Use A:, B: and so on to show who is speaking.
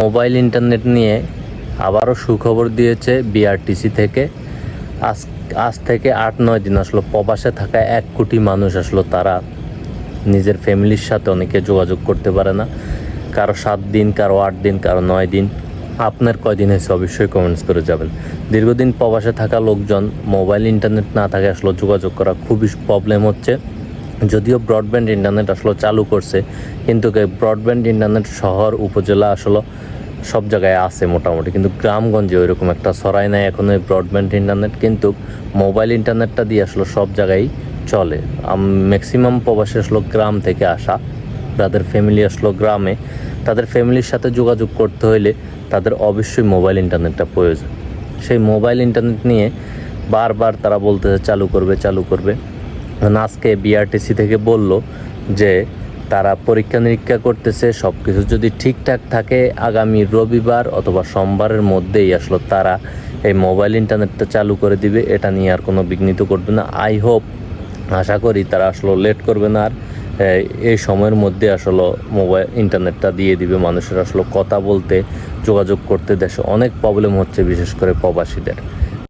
A: Mobile internet নিয়ে আবারও সুখবর দিয়েছে বিআরটিসি থেকে। আজ আজ থেকে আট, নয় দিন আসলো, প্রবাসে থাকা এক কোটি মানুষ আসলো, তারা নিজের ফ্যামিলির সাথে অনেকে যোগাযোগ করতে পারে না। কারও সাত দিন, কারও আট দিন, কারও নয় দিন। আপনার কয়দিন হয়েছে অবশ্যই কমেন্টস করে যাবেন। দীর্ঘদিন প্রবাসে থাকা লোকজন মোবাইল, ইন্টারনেট না থাকে আসলে যোগাযোগ করা খুবই প্রবলেম হচ্ছে। যদিও ব্রডব্যান্ড ইন্টারনেট আসলে চালু করছে, কিন্তু ব্রডব্যান্ড ইন্টারনেট শহর, উপজেলা আসলে সব জায়গায় আছে মোটামুটি। কিন্তু গ্রামগঞ্জে ওইরকম একটা সরাই নাই, এখন ওই ব্রডব্যান্ড ইন্টারনেট কিন্তু মোবাইল ইন্টারনেটটা দিয়ে আসলে সব জায়গায় চলে। ম্যাক্সিমাম প্রবাসী আসলো গ্রাম থেকে আসা, তাদের ফ্যামিলি আসলো গ্রামে। তাদের ফ্যামিলির সাথে যোগাযোগ করতে হইলে তাদের অবশ্যই মোবাইল ইন্টারনেটটা প্রয়োজন। সেই মোবাইল ইন্টারনেট নিয়ে বারবার তারা বলতেছে, চালু করবে চালু করবে। আজকে বিআরটিসি থেকে বলল যে তারা পরীক্ষা নিরীক্ষা করতেছে সব কিছু যদি ঠিকঠাক থাকে, আগামী রবিবার অথবা সোমবারের মধ্যেই আসলো তারা এই মোবাইল ইন্টারনেটটা চালু করে দিবে। এটা নিয়ে আর কোনো বিঘ্নিত করবে না। আই হোপ, আশা করি তারা আসলে লেট করবে না। আর এই- সময়ের মধ্যে আসলে মোবাইল ইন্টারনেটটা দিয়ে দিবে মানুষের আসলে কথা বলতে, যোগাযোগ করতে দেশে অনেক প্রবলেম হচ্ছে, বিশেষ করে প্রবাসীদের।